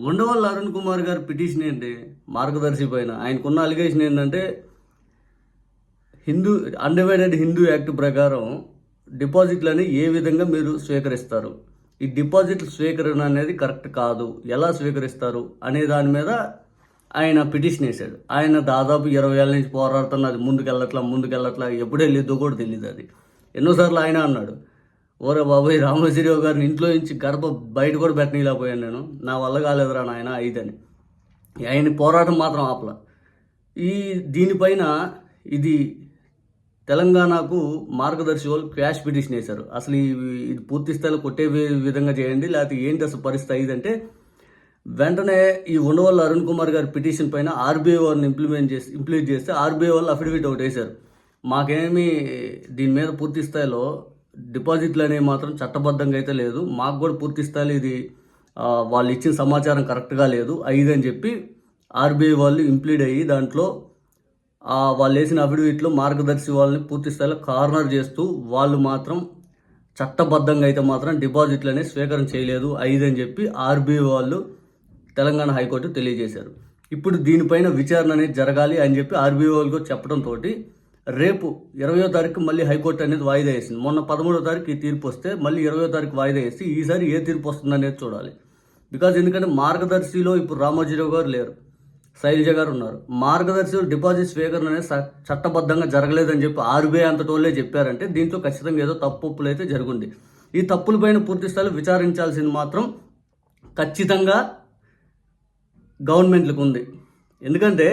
ఉండవల్లి అరుణ్ కుమార్ గారి పిటిషన్ ఏంటి? మార్గదర్శి పైన. ఆయనకున్న అలిగేషన్ ఏంటంటే హిందూ అన్డివైడెడ్ హిందూ యాక్ట్ ప్రకారం డిపాజిట్లని ఏ విధంగా మీరు స్వీకరిస్తారు? ఈ డిపాజిట్ స్వీకరణ అనేది కరెక్ట్ కాదు. ఎలా స్వీకరిస్తారు? అనే దాని మీద ఆయన పిటిషన్ వేశాడు. ఆయన దాదాపు ఇరవై ఏళ్ళ నుంచి పోరాడుతున్నది ముందుకెళ్ళట్లా ముందుకెళ్ళట్లా ఎప్పుడు వెళ్ళిద్దో కూడా తెలియదు అది. ఎన్నోసార్లు ఆయన అన్నాడు. ఓరే బాబాయ్ రామోజీరావు గారిని ఇంట్లో నుంచి గడప బయట కూడా పెట్టనీలేకపోయాను నేను. నా వల్ల కాలేదురా నాయన ఐదని ఆయన పోరాటం మాత్రం ఆపల. ఈ దీనిపైన ఇది తెలంగాణకు మార్గదర్శి వాళ్ళు క్యాష్ పిటిషన్ వేశారు. అసలు ఈ ఇది పూర్తి స్థాయిలో కొట్టే విధంగా చేయండి లేకపోతే ఏంటి అసలు పరిస్థితి అయ్యిందంటే వెంటనే ఈ ఉండవల్లి అరుణ్ కుమార్ గారి పిటిషన్ పైన ఆర్బీఐ వాళ్ళని ఇంప్లిమెంట్ చేసి ఇంప్లిమెంట్ చేస్తే ఆర్బీఐ వాళ్ళు అఫిడవిట్ ఒకటి వేశారు. మాకేమీ దీని మీద పూర్తి స్థాయిలో డిపాజిట్లు అనేవి మాత్రం చట్టబద్ధంగా అయితే లేదు. మాకు కూడా పూర్తి స్థాయిలో ఇది వాళ్ళు ఇచ్చిన సమాచారం కరెక్ట్గా లేదు. అని చెప్పి ఆర్బీఐ వాళ్ళు ఇంప్లీడ్ అయ్యి దాంట్లో వాళ్ళు వేసిన అఫిడవిట్లో మార్గదర్శి వాళ్ళని పూర్తి స్థాయిలో కార్నర్ చేస్తూ వాళ్ళు మాత్రం చట్టబద్ధంగా అయితే మాత్రం డిపాజిట్లు అనేవి స్వీకారం చేయలేదు. ఐదు అని చెప్పి ఆర్బీఐ వాళ్ళు తెలంగాణ హైకోర్టు తెలియజేశారు. ఇప్పుడు దీనిపైన విచారణ అనేది జరగాలి అని చెప్పి ఆర్బీఐ వాళ్ళకు చెప్పడంతో రేపు ఇరవయో తారీఖు మళ్ళీ హైకోర్టు అనేది వాయిదా వేసింది. మొన్న పదమూడో తారీఖు ఈ తీర్పు వస్తే మళ్ళీ ఇరవయో తారీఖు వాయిదా వేసి ఈసారి ఏ తీర్పు వస్తుంది అనేది చూడాలి. బికాజ్ ఎందుకంటే మార్గదర్శిలో ఇప్పుడు రామోజీరావు గారు లేరు. శైలజ గారు ఉన్నారు. మార్గదర్శిలో డిపాజిట్ స్వీకరణ అనేది చట్టబద్ధంగా జరగలేదని చెప్పి ఆర్బీఐ అంతటోళ్ళే చెప్పారంటే దీంతో ఖచ్చితంగా ఏదో తప్పులు అయితే జరుగుంది. ఈ తప్పులపైన పూర్తి స్థాయిలో విచారించాల్సింది మాత్రం ఖచ్చితంగా గవర్నమెంట్లకు ఉంది. ఎందుకంటే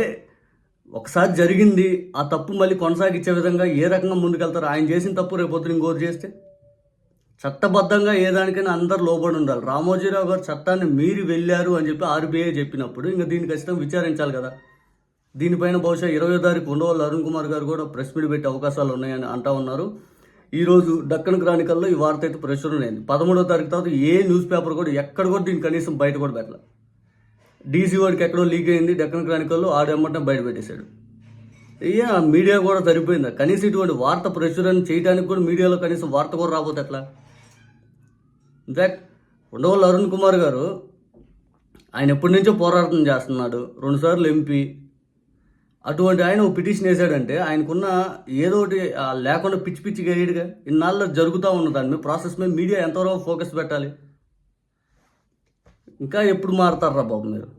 ఒకసారి జరిగింది ఆ తప్పు మళ్ళీ కొనసాగించే విధంగా ఏ రకంగా ముందుకెళ్తారు ఆయన చేసిన తప్పు రేపొద్దున ఇంకోటి చేస్తే చట్టబద్ధంగా ఏ దానికైనా అందరు లోబడి ఉండాలి. రామోజీరావు గారు చట్టాన్ని మీరి వెళ్ళారు అని చెప్పి ఆర్బీఐ చెప్పినప్పుడు ఇంకా దీన్ని ఖచ్చితంగా విచారించాలి కదా. దీనిపైన బహుశా ఇరవై తారీఖు ఉండవల్లి అరుణ్ కుమార్ గారు కూడా ప్రెస్ మీట్ పెట్టే అవకాశాలు ఉన్నాయని అంటా ఉన్నారు. ఈరోజు డక్కన్ క్రానికల్లో ఈ వార్త అయితే ప్రచురణ అయింది. పదమూడవ తారీఖు తర్వాత ఏ న్యూస్ పేపర్ కూడా ఎక్కడ కూడా దీన్ని కనీసం బయట కూడా పెట్టలేదు. డీసీ వాడికి ఎక్కడో లీక్ అయింది డెక్కన్ క్రానికల్లో ఆడేమంటే బయట పెట్టేశాడు. ఇయ్య మీడియా కూడా సరిపోయిందా? కనీసం ఇటువంటి వార్త ప్రచురణ చేయడానికి కూడా మీడియాలో కనీసం వార్త కూడా రాబోతే ఎట్లా? ఇన్ఫ్యాక్ట్ ఉండవల్లి అరుణ్ కుమార్ గారు ఆయన ఎప్పటి నుంచో పోరాటం చేస్తున్నాడు. రెండుసార్లు ఎంపీ అటువంటి ఆయన ఒక పిటిషన్ వేశాడంటే ఆయనకున్న ఏదో ఒకటి లేకుండా పిచ్చి పిచ్చి వేయడుగా ఇన్నాళ్ళు జరుగుతూ ఉన్న దాని మీద ప్రాసెస్ మీద మీడియా ఎంతవరకు ఫోకస్ పెట్టాలి? ఇంకా ఎప్పుడు మారుతారా బాబు మీరు?